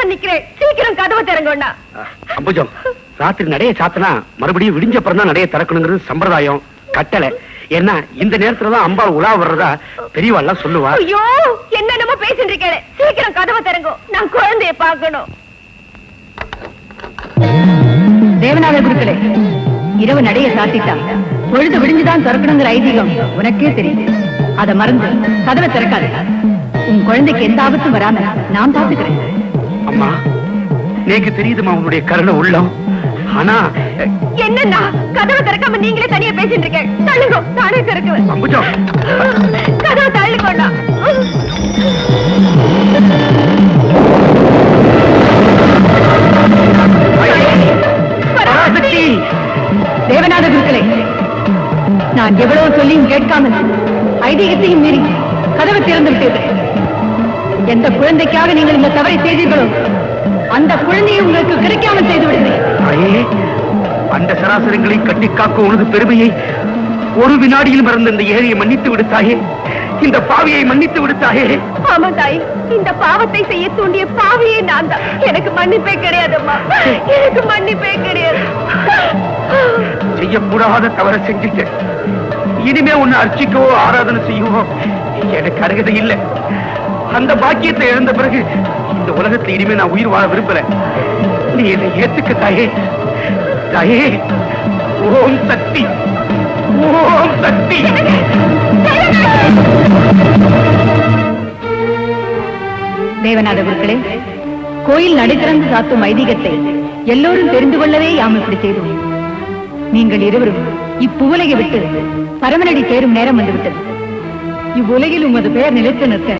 வாசல் நிக்கிறேன். சீக்கிரம் கதவை திறங்கண்ணா அம்புஜம் ராத்திரி நடைய சாத்தினா மறுபடியும் விடிஞ்ச அப்புறம் தான் நடைய திறக்கணுங்கிறது சம்பிரதாயம். கட்டளை. என்ன இந்த நேரத்துல தான் அம்பாள் உலா வர்றதா பெரியவாள்லாம் சொல்லுவா. ஐயோ என்னென்னமோ பேசிட்டு இருக்கேன் சீக்கிரம் கதவை திறங்கோ. நான் குழந்தைய பார்க்கணும். தேவநாத குருக்களே இரவு நடைய சாத்திட்டா பொழுது விடிஞ்சுதான் திறக்கணுங்கிற ஐதீகம் உனக்கே தெரியும் அத மறந்து கதவை திறக்காது. உன் குழந்தைக்கு எந்த ஆபத்தும் வராம நான் பாத்துக்கிறேன் அம்மா நேக்கு தெரியுதுமா உன்னுடைய கருணை உள்ளம்? ஆனா என்னன்னா கதவை திறக்காம நீங்களே தனியா பேசிட்டு இருக்கேன். தள்ளுங்க நானே திறக்குவேன். அம்புஜம் கதவை தள்ளுங்கண்ணா. தேவநாத குருக்களே நான் எவ்வளவு சொல்லியும் கேட்காமல் ஐதீகத்தையும் மீறி கதவை திறந்து விட்டீர்கள் எந்த குழந்தைக்காக நீங்கள் இந்த தவறை செய்தீர்களோ அந்த குழந்தையை உங்களுக்கு கிடைக்காமல் செய்து விடுகிறேன் அந்த சராசரங்களை கட்டி காக்கும் உனது பெருமையை ஒரு வினாடியில் மறந்த இந்த ஏழையை மன்னித்து விடுத்தாயே இந்த பாவியை மன்னித்து விடுத்தாயே. ஆமா தாய் இந்த பாவத்தை செய்ய தூண்டிய பாவியே நான் தான். எனக்கு மன்னிப்பே கிடையாதம்மா. எனக்கு மன்னிப்பே கிடையாது. செய்யக்கூடாத தவற செஞ்சுட்டேன். இனிமே உன்னை அர்ச்சிக்கவோ ஆராதனை செய்யவோ எனக்கு அருகதை இல்லை. அந்த பாக்கியத்தை இழந்த பிறகு இந்த உலகத்தில் இனிமே நான் உயிர் வாழ விரும்பல. நீ என்னை ஏத்துக்க தாயே. தாயே ஓம் சக்தி. ஓம் சக்தி. தேவநாத குருக்களே கோயில் நடை சாத்தும் ஐதீகத்தை எல்லோரும் தெரிந்து கொள்ளவே யாம் இப்படி செய்தோம். நீங்கள் இருவரும் இப்புவலையை விட்டு பரமனடி சேரும் நேரம் வந்துவிட்டது. இவ்வுலகில் உமது பெயர் நிலைத்து நிற்க